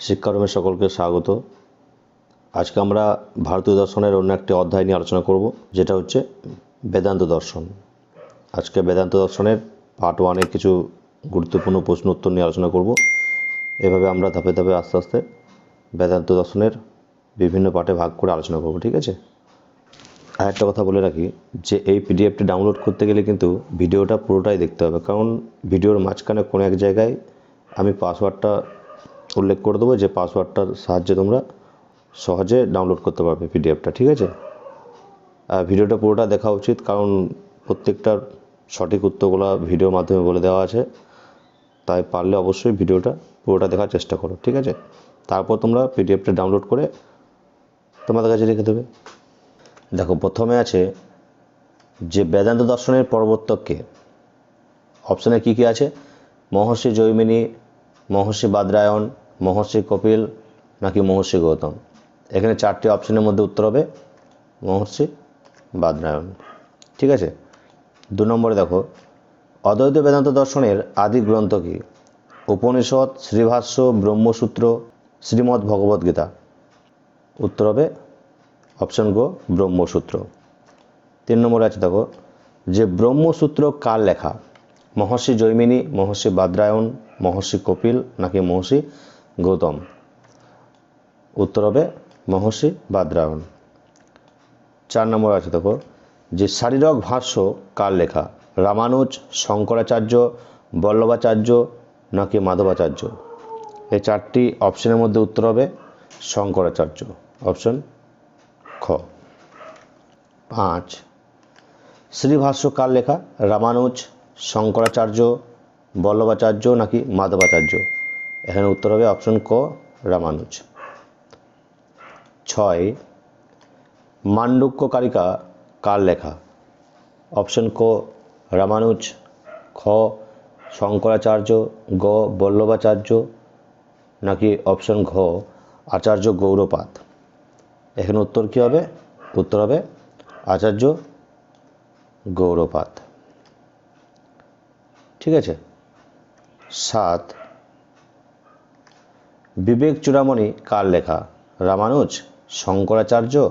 শিক্ষারমে সকলকে স্বাগত। আজকে আমরা ভারতীয় দর্শনের অন্য একটি অধ্যায় নিয়ে আলোচনা করব, যেটা হচ্ছে বেদান্ত দর্শন। আজকে বেদান্ত দর্শনের পার্ট ওয়ানের কিছু গুরুত্বপূর্ণ প্রশ্ন উত্তর নিয়ে আলোচনা করব। এভাবে আমরা ধাপে ধাপে আস্তে আস্তে বেদান্ত দর্শনের বিভিন্ন পার্টে ভাগ করে আলোচনা করব, ঠিক আছে? আর একটা কথা বলে রাখি যে এই পিডিএফটি ডাউনলোড করতে গেলে কিন্তু ভিডিওটা পুরোটাই দেখতে হবে। কারণ ভিডিওর মাঝখানে কোনো এক জায়গায় আমি পাসওয়ার্ডটা উল্লেখ করে দেবো যে পাসওয়ার্ডটার সাহায্যে তোমরা সহজে ডাউনলোড করতে পারবে পিডিএফটা ঠিক আছে? ভিডিওটা পুরোটা দেখা উচিত, কারণ প্রত্যেকটার সঠিক উত্তরগুলো ভিডিওর মাধ্যমে বলে দেওয়া আছে। তাই পারলে অবশ্যই ভিডিওটা পুরোটা দেখার চেষ্টা করো, ঠিক আছে? তারপর তোমরা পিডিএফটা ডাউনলোড করে তোমাদের কাছে রেখে দেবে। দেখো, প্রথমে আছে যে বেদান্ত দর্শনের প্রবর্তককে অপশানে কী কী আছে? মহর্ষি জৈমিনী, মহর্ষি বাদরায়ণ মহর্ষি কপিল নাকি মহর্ষি গৌতম? এখানে চারটি অপশনের মধ্যে উত্তর হবে মহর্ষি বাদরায়ণ ঠিক আছে? দু নম্বরে দেখো, অদ্বৈত বেদান্ত দর্শনের আদি গ্রন্থ কি? উপনিষদ, শ্রীভাষ্য, ব্রহ্মসূত্র, শ্রীমদ্ ভগবদ্গীতা উত্তর হবে অপশন গো ব্রহ্মসূত্র। তিন নম্বরে আছে দেখো, যে ব্রহ্মসূত্র কার লেখা? মহর্ষি জৈমিনী, মহর্ষি বাদ্রায়ণ, মহর্ষি কপিল নাকি মহর্ষি গৌতম। উত্তর হবে মহর্ষি বাদ্রায়ণ চার নম্বর আছে দেখো, যে শারীরক ভাষ্য কার লেখা? রামানুজ, শঙ্করাচার্য, বল্লভাচার্য নাকি মাধবাচার্য? এই চারটি অপশনের মধ্যে উত্তর হবে শঙ্করাচার্য। অপশন খ। পাঁচ। শ্রীভাষ্য কার লেখা? রামানুজ, শঙ্করাচার্য, বল্লভাচার্য নাকি মাধবাচার্য? এখানে উত্তর হবে অপশন ক, রামানুজ। ছয়, মান্ডুক্যকারিকা কার লেখা? অপশন ক, রামানুজ, খ, শঙ্করাচার্য, গ, বল্লভাচার্য, নাকি অপশন ঘ, আচার্য গৌরপাত এখানে উত্তর কী হবে? উত্তর হবে আচার্য গৌরপাত ঠিক আছে? সাত বিবেক চূড়ামণি কার লেখা? রামানুজ, শঙ্করাচার্য,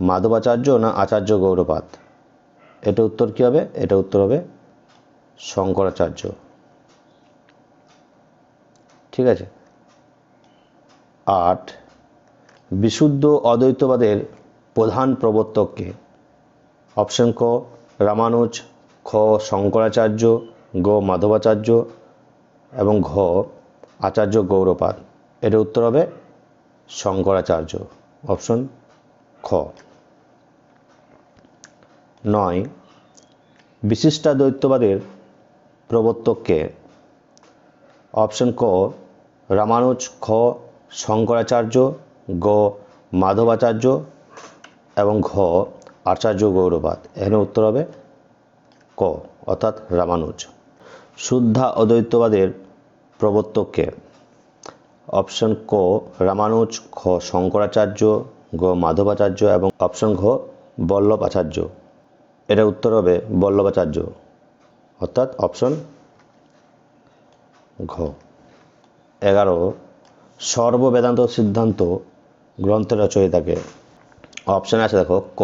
মাধবাচার্য না আচার্য গৌরপাত এটা উত্তর কী হবে? এটা উত্তর হবে শঙ্করাচার্য। ঠিক আছে? আট, বিশুদ্ধ অদ্বৈতবাদের প্রধান প্রবর্তককে অপশন ক, রামানুজ, খ, শঙ্করাচার্য, গ, মাধবাচার্য এবং ঘ, আচার্য গৌরপাদ। এর উত্তর হবে শঙ্করাচার্য অপশন খ। নয় বিশিষ্টাদ্বৈতবাদের প্রবর্তককে অপশন ক? রামানুজ, খ, শঙ্করাচার্য, গ, মাধবাচার্য এবং ঘ, আচার্য গৌরবাদ। এখানে উত্তর হবে ক, অর্থাৎ রামানুজ। শুদ্ধা অদ্বৈতবাদের প্রবর্তককে অপশন ক, রামানুজ খ শঙ্করাচার্য, গ, মাধবাচার্য এবং অপশন ঘ বল্লভ আচার্য এটা উত্তর হবে বল্লভাচার্য। অর্থাৎ অপশন ঘ। এগারো, সর্ববেদান্ত সিদ্ধান্ত গ্রন্থের রচয়িতাকে। অপশান আছে দেখো, ক,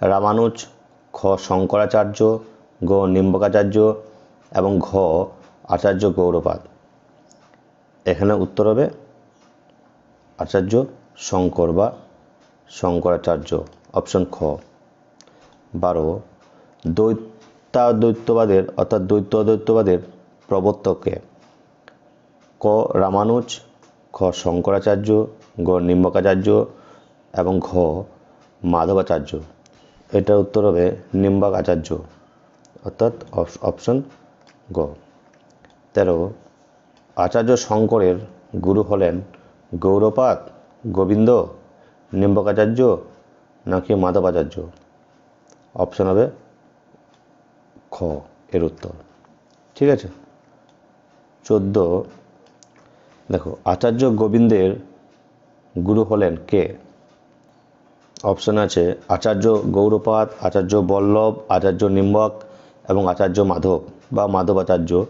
রামানুজ, খ, শঙ্করাচার্য, গ, নিম্বকাচার্য এবং ঘ, আচার্য গৌরপাদ। এখানে উত্তর হবে আচার্য শঙ্কর বা শঙ্করাচার্য অপশন খ। বারো দ্বৈতাদ্বৈতবাদের অর্থাৎ দ্বৈত অদ্বৈতবাদের প্রবর্তককে ক, রামানুজ, খ, শঙ্করাচার্য, গ, নিম্বকাচার্য এবং ঘ, মাধবাচার্য। এটার উত্তর হবে নিম্বাক আচার্য অর্থাৎ অপশন গ। তেরো আচার্য শঙ্করের গুরু হলেন গৌরপাদ গোবিন্দ, নিম্বকাচার্য নাকি মাধবাচার্য? অপশন হবে খ, এর উত্তর। ঠিক আছে? চোদ্দ, দেখো, আচার্য গোবিন্দের গুরু হলেন কে? অপশন আছে আচার্য গৌরপাদ, আচার্য বল্লভ, আচার্য নিম্বক এবং আচার্য মাধব বা মাধবাচার্য।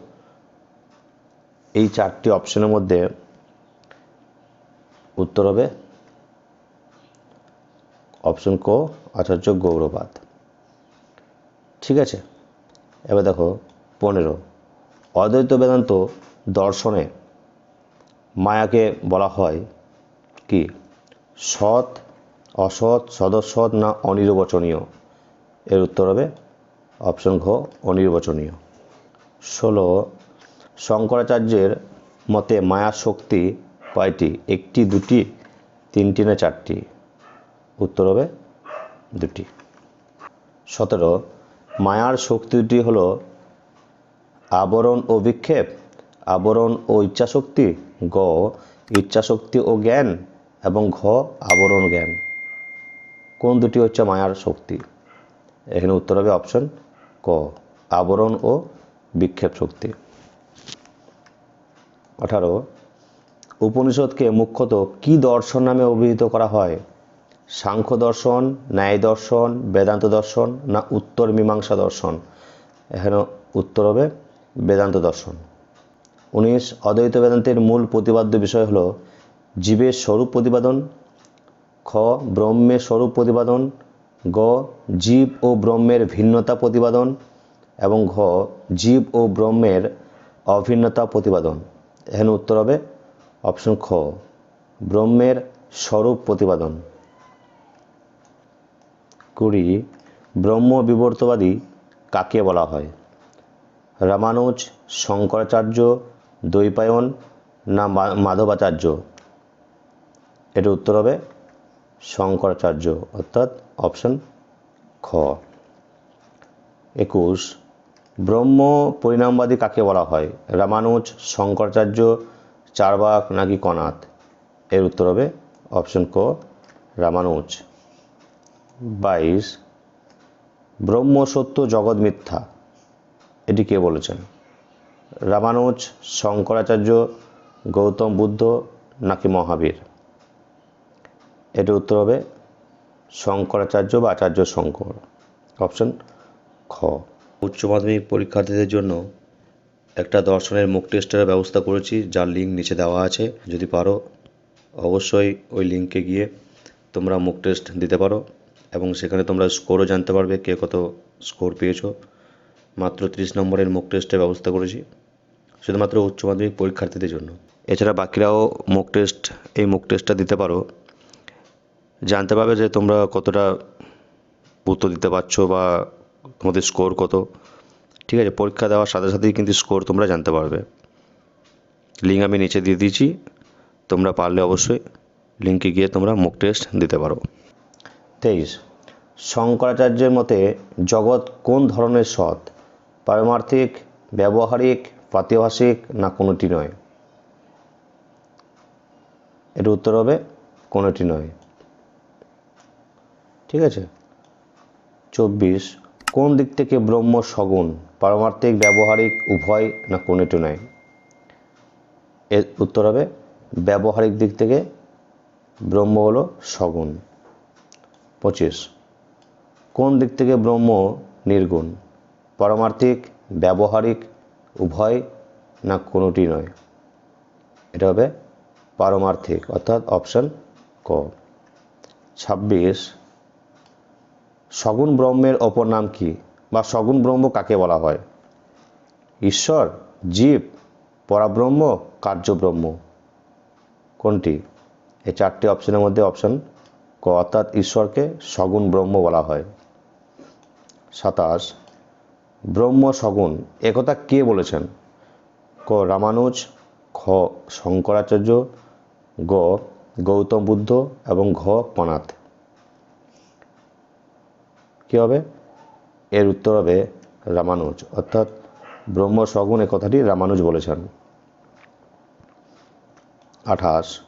এই চারটি অপশনের মধ্যে উত্তর হবে অপশন ক, আচার্য গৌরবাদ। ঠিক আছে? এবার দেখো, পনেরো। অদ্বৈত বেদান্ত দর্শনে মায়াকে বলা হয় কি? সৎ, অসৎ, সদসৎ না অনির্বচনীয়? এর উত্তর হবে অপশন ঘ, অনির্বচনীয়। ষোলো শঙ্করাচার্যের মতে মায়ার শক্তি কয়টি? একটি, দুটি, তিনটি না চারটি? উত্তর হবে দুটি। সতেরো, মায়ার শক্তি দুটি হল আবরণ ও বিক্ষেপ, আবরণ ও ইচ্ছাশক্তি, গ, ইচ্ছাশক্তি ও জ্ঞান, এবং ঘ, আবরণ জ্ঞান। কোন দুটি হচ্ছে মায়ার শক্তি? এখানে উত্তর হবে অপশন ক, আবরণ ও বিক্ষেপ শক্তি। আঠারো, উপনিষদকে মুখ্যত কি দর্শন নামে অভিহিত করা হয়? সাংখ্য দর্শন, ন্যায় দর্শন, বেদান্ত দর্শন না উত্তর মীমাংসা দর্শন? এখানে উত্তর হবে বেদান্ত দর্শন। উনিশ, অদ্বৈত বেদান্তের মূল প্রতিপাদ্য বিষয় হল জীবের স্বরূপ প্রতিপাদন, খ, ব্রহ্মের স্বরূপ প্রতিপাদন, গ, জীব ও ব্রহ্মের ভিন্নতা প্রতিপাদন এবং ঘ, জীব ও ব্রহ্মের অভিন্নতা প্রতিপাদন। এখানে উত্তর হবে অপশন খ, ব্রহ্মের স্বরূপ প্রতিপাদন। কুড়ি, ব্রহ্ম বিবর্তবাদী কাকে বলা হয়? রামানুজ, শঙ্করাচার্য দৈপায়ন না মাধবাচার্য? এটা উত্তর হবে শঙ্করাচার্য, অর্থাৎ অপশন খ। একুশ ব্রহ্ম পরিণামবাদী কাকে বলা হয়? রামানুজ, শঙ্করাচার্য, চারবাক নাকি কনাথ? এর উত্তর হবে অপশন ক, রামানুজ। বাইশ, ব্রহ্ম সত্য, জগৎ মিথ্যা। এটি কে বলেছেন? রামানুজ, শঙ্করাচার্য, গৌতম বুদ্ধ নাকি মহাবীর? এটি উত্তর হবে শঙ্করাচার্য বা আচার্য শঙ্কর। অপশন খ। উচ্চ মাধ্যমিক পরীক্ষার্থীদের জন্য একটা দর্শনের মুখ টেস্টের ব্যবস্থা করেছি, যার লিঙ্ক নিচে দেওয়া আছে। যদি পারো, অবশ্যই ওই লিঙ্কে গিয়ে তোমরা মুখ টেস্ট দিতে পারো এবং সেখানে তোমরা স্কোরও জানতে পারবে কে কত স্কোর পেয়েছ। মাত্র তিরিশ নম্বরের মুখ টেস্টের ব্যবস্থা করেছি, শুধুমাত্র উচ্চ মাধ্যমিক পরীক্ষার্থীদের জন্য। এছাড়া বাকিরাও মুখ টেস্ট এই মুখ টেস্টটা দিতে পারো। জানতে পারবে যে তোমরা কতটা উত্তর দিতে পারছ বা তোমাদের স্কোর কত? ঠিক আছে, পরীক্ষা দেওয়ার সাথে সাথেই কিন্তু স্কোর তোমরা জানতে পারবে। লিঙ্ক আমি নিচে দিয়ে দিয়েছি, তোমরা পারলে অবশ্যই লিঙ্কে গিয়ে তোমরা মুখ টেস্ট দিতে পারো। তেইশ, শঙ্করাচার্যের মতে জগৎ কোন ধরনের সৎ? পারমার্থিক, ব্যবহারিক, প্রাতিভাষিক না কোনোটি নয়? এর উত্তর হবে কোনোটি নয়। ঠিক আছে? চব্বিশ কোন দিক থেকে ব্রহ্ম সগুণ, পারমার্থিক, ব্যবহারিক, উভয় না কোনোটি নয় এর উত্তর হবে ব্যবহারিক দিক থেকে ব্রহ্ম হলো সগুণ। পঁচিশ। কোন দিক থেকে ব্রহ্ম নির্গুণ, পারমার্থিক, ব্যবহারিক, উভয় না কোনোটি নয়? এটা হবে পারমার্থিক, অর্থাৎ অপশন ক। ছাব্বিশ। সগুণ ব্রহ্মের অপর নাম কি বা সগুণ ব্রহ্ম কাকে বলা হয়? ঈশ্বর, জীব, পরাব্রহ্ম, কার্যব্রহ্ম। কোনটি? এই চারটি অপশনের মধ্যে অপশন ক অর্থাৎ ঈশ্বরকে সগুণ ব্রহ্ম বলা হয়। সাতাশ, ব্রহ্ম সগুণ একথা কে বলেছেন? ক রামানুজ, খ শঙ্করাচার্য, গ গৌতম বুদ্ধ এবং ঘ পনাথ কী হবে? এর উত্তর হবে রামানুজ। অর্থাৎ ব্রহ্ম সগুণ এ কথাটি রামানুজ বলেছেন। আঠাশ।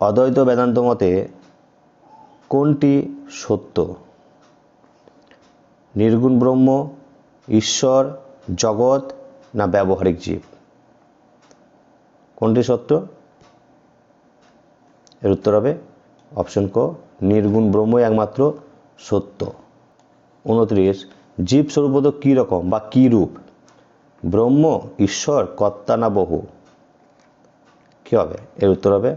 অদ্বৈত বেদান্ত মতে কোনটি সত্য? নির্গুণ ব্রহ্ম, ঈশ্বর, জগৎ না ব্যবহারিক জীব? কোনটি সত্য? এর উত্তর হবে অপশন ক, নির্গুণ ব্রহ্মই একমাত্র সত্য। উনত্রিশ, জীব স্বরূপত কী রকম বা কী রূপ? ব্রহ্ম, ঈশ্বর, কর্তা না বহু? কী হবে? এর উত্তর হবে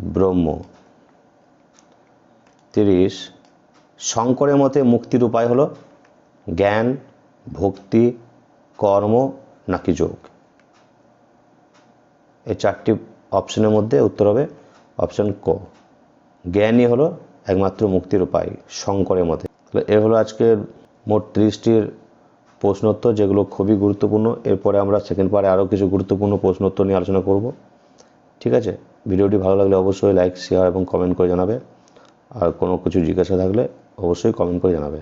ব্রহ্ম। তিরিশ, শঙ্করের মতে মুক্তির উপায় হলো জ্ঞান, ভক্তি, কর্ম নাকি যোগ? এই চারটি অপশনের মধ্যে উত্তর হবে অপশন ক। জ্ঞানই হলো একমাত্র মুক্তির উপায় শঙ্করের মতে। তাহলে এ হলো আজকের মোট ত্রিশটির প্রশ্নোত্তর, যেগুলো খুবই গুরুত্বপূর্ণ। এরপরে আমরা সেকেন্ড পারে আরও কিছু গুরুত্বপূর্ণ প্রশ্নোত্তর নিয়ে আলোচনা করব। ঠিক আছে? ভিডিওটি ভালো লাগলে অবশ্যই লাইক শেয়ার এবং কমেন্ট করে জানাবে। আর কোনো কিছু জিজ্ঞাসা থাকলে অবশ্যই কমেন্ট করে জানাবে।